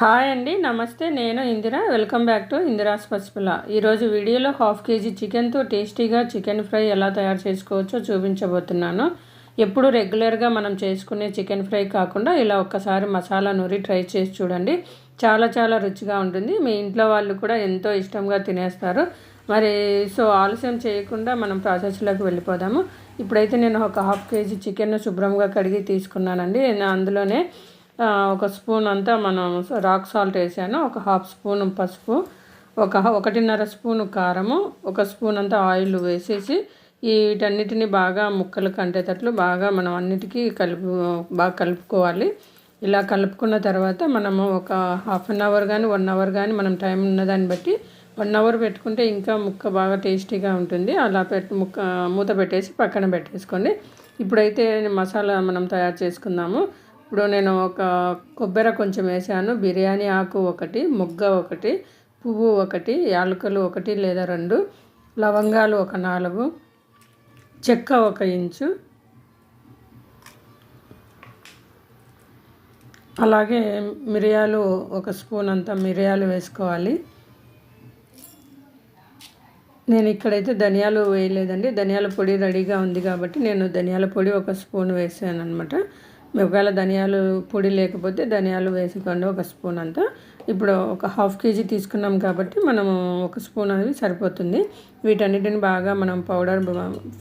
Hi అండి నమస్తే నేను Indira. Welcome back to Indira's పసిపిల్ల ఈరోజు వీడియోలో హాఫ్ కేజీ చికెన్తో టేస్టీగా చికెన్ ఫ్రై ఎలా తయారు చేసుకోవచ్చో చూపించబోతున్నాను. ఎప్పుడు రెగ్యులర్గా మనం చేసుకునే చికెన్ ఫ్రై కాకుండా ఇలా ఒక్కసారి మసాలా నూరి ట్రై చేసి చూడండి. చాలా చాలా రుచిగా ఉంటుంది. మీ ఇంట్లో వాళ్ళు కూడా ఎంతో ఇష్టంగా తినేస్తారు. మరి సో ఆలస్యం చేయకుండా మనం ప్రాసెస్లోకి వెళ్ళిపోదాము. ఇప్పుడైతే నేను ఒక హాఫ్ కేజీ చికెన్ను శుభ్రంగా కడిగి తీసుకున్నానండి. అందులోనే ఒక స్పూన్ అంతా మనం రాక్ సాల్ట్ వేసాను ఒక హాఫ్ స్పూన్ పసుపు ఒక ఒకటిన్నర స్పూన్ కారము ఒక స్పూన్ అంతా ఆయిల్ వేసేసి వీటన్నిటిని బాగా ముక్కలు కంటేటట్లు బాగా మనం అన్నిటికీ కలుపు బాగా కలుపుకోవాలి. ఇలా కలుపుకున్న తర్వాత మనము ఒక హాఫ్ అన్ అవర్ కానీ వన్ అవర్ కానీ మనం టైం ఉన్నదాన్ని బట్టి వన్ అవర్ పెట్టుకుంటే ఇంకా ముక్క బాగా టేస్టీగా ఉంటుంది. అలా పెట్టి ముక్క మూత పెట్టేసి పక్కన పెట్టేసుకోండి. ఇప్పుడైతే మసాలా మనం తయారు చేసుకుందాము. ఇప్పుడు నేను ఒక కొబ్బరి కొంచెం వేసాను. బిర్యానీ ఆకు ఒకటి ముగ్గ ఒకటి పువ్వు ఒకటి యాలకులు ఒకటి లేదా రెండు లవంగాలు ఒక నాలుగు చెక్క ఒక ఇంచు. అలాగే మిరియాలు ఒక స్పూన్ అంత మిరియాలు వేసుకోవాలి. నేను ఇక్కడైతే ధనియాలు వేయలేదండి. ధనియాల పొడి రెడీగా ఉంది కాబట్టి నేను ధనియాల పొడి ఒక స్పూన్ వేసాను అనమాట ఒకవేళ ధనియాలు పొడి లేకపోతే ధనియాలు వేసుకోండి ఒక స్పూన్ అంతా. ఇప్పుడు ఒక హాఫ్ కేజీ తీసుకున్నాం కాబట్టి మనము ఒక స్పూన్ అనేది సరిపోతుంది. వీటన్నిటిని బాగా మనం పౌడర్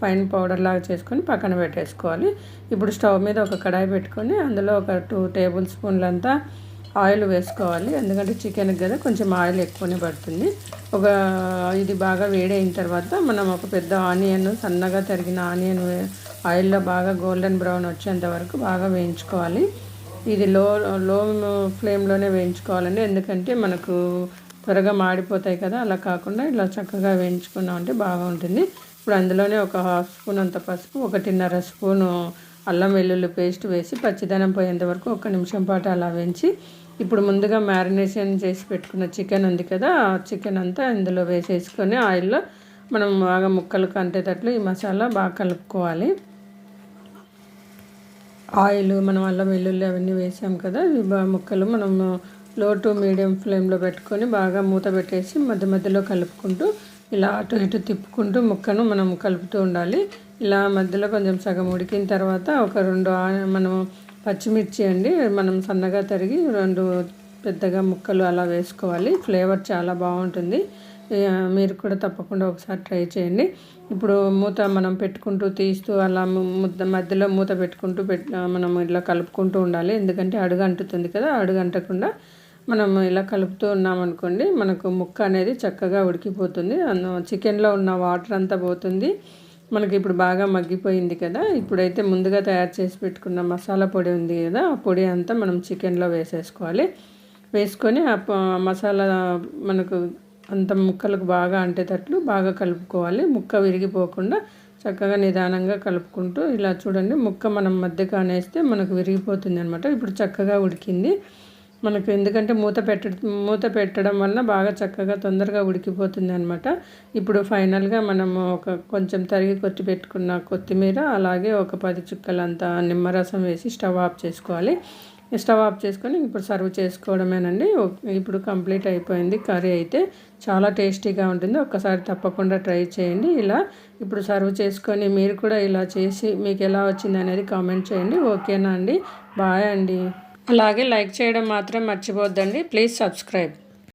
ఫైన్ పౌడర్ లాగా చేసుకొని పక్కన పెట్టేసుకోవాలి. ఇప్పుడు స్టవ్ మీద ఒక కడాయి పెట్టుకొని అందులో ఒక టూ టేబుల్ స్పూన్లంతా ఆయిల్ వేసుకోవాలి. ఎందుకంటే చికెన్కి కదా కొంచెం ఆయిల్ ఎక్కువనే పడుతుంది. ఒక ఇది బాగా వేడైన తర్వాత మనం ఒక పెద్ద ఆనియన్ సన్నగా తరిగిన ఆనియన్ ఆయిల్లో బాగా గోల్డెన్ బ్రౌన్ వచ్చేంత వరకు బాగా వేయించుకోవాలి. ఇది లో లో ఫ్లేమ్లోనే వేయించుకోవాలండి. ఎందుకంటే మనకు త్వరగా మాడిపోతాయి కదా అలా కాకుండా ఇలా చక్కగా వేయించుకున్నాం అంటే బాగుంటుంది. ఇప్పుడు అందులోనే ఒక హాఫ్ స్పూన్ అంత పసుపు ఒకటిన్నర స్పూను అల్లం వెల్లుల్లి పేస్ట్ వేసి పచ్చిదనం పోయేంత వరకు ఒక నిమిషం పాటు అలా వేయించి ఇప్పుడు ముందుగా మ్యారినేషన్ చేసి పెట్టుకున్న చికెన్ ఉంది కదా ఆ చికెన్ అంతా ఇందులో వేసేసుకొని ఆయిల్లో మనం బాగా ముక్కలు కంటేటట్లు ఈ మసాలా బాగా కలుపుకోవాలి. ఆయిల్ మనం అల్లం వెల్లుల్లి అవన్నీ వేసాం కదా ముక్కలు మనం లో టు మీడియం ఫ్లేమ్లో పెట్టుకొని బాగా మూత పెట్టేసి మధ్య మధ్యలో కలుపుకుంటూ ఇలా అటు ఇటు తిప్పుకుంటూ ముక్కను మనం కలుపుతూ ఉండాలి. ఇలా మధ్యలో కొంచెం సగం ఉడికిన తర్వాత ఒక రెండు మనం పచ్చిమిర్చి అండి మనం సన్నగా తరిగి రెండు పెద్దగా ముక్కలు అలా వేసుకోవాలి. ఫ్లేవర్ చాలా బాగుంటుంది. మీరు కూడా తప్పకుండా ఒకసారి ట్రై చేయండి. ఇప్పుడు మూత మనం పెట్టుకుంటూ తీస్తూ అలా ముద్ద మధ్యలో మూత పెట్టుకుంటూ పెట్ మనం ఇలా కలుపుకుంటూ ఉండాలి. ఎందుకంటే అడుగు అంటుతుంది కదా అడుగు అంటకుండా మనం ఇలా కలుపుతూ ఉన్నామనుకోండి మనకు ముక్క అనేది చక్కగా ఉడికిపోతుంది. చికెన్లో ఉన్న వాటర్ అంతా పోతుంది. మనకి ఇప్పుడు బాగా మగ్గిపోయింది కదా. ఇప్పుడైతే ముందుగా తయారు చేసి పెట్టుకున్న మసాలా పొడి ఉంది కదా ఆ పొడి అంతా మనం చికెన్లో వేసేసుకోవాలి. వేసుకొని ఆ మసాలా మనకు అంత ముక్కలకు బాగా అంటేటట్లు బాగా కలుపుకోవాలి. ముక్క విరిగిపోకుండా చక్కగా నిదానంగా కలుపుకుంటూ ఇలా చూడండి ముక్క మనం మధ్య కానేస్తే మనకు విరిగిపోతుంది అనమాట ఇప్పుడు చక్కగా ఉడికింది. మనకు ఎందుకంటే మూత పెట్ట మూత పెట్టడం వలన బాగా చక్కగా తొందరగా ఉడికిపోతుంది అనమాట ఇప్పుడు ఫైనల్గా మనము ఒక కొంచెం తరిగి కొట్టి పెట్టుకున్న కొత్తిమీర అలాగే ఒక పది చుక్కలంతా నిమ్మరసం వేసి స్టవ్ ఆఫ్ చేసుకోవాలి. స్టవ్ ఆఫ్ చేసుకొని ఇప్పుడు సర్వ్ చేసుకోవడమేనండి. ఇప్పుడు కంప్లీట్ అయిపోయింది కర్రీ అయితే. చాలా టేస్టీగా ఉంటుంది. ఒక్కసారి తప్పకుండా ట్రై చేయండి. ఇలా ఇప్పుడు సర్వ్ చేసుకొని మీరు కూడా ఇలా చేసి మీకు ఎలా వచ్చింది అనేది కామెంట్ చేయండి. ఓకేనా అండి? బాయ్ అండి. అలాగే లైక్ చేయడం మాత్రం మర్చిపోద్దండి. Please subscribe.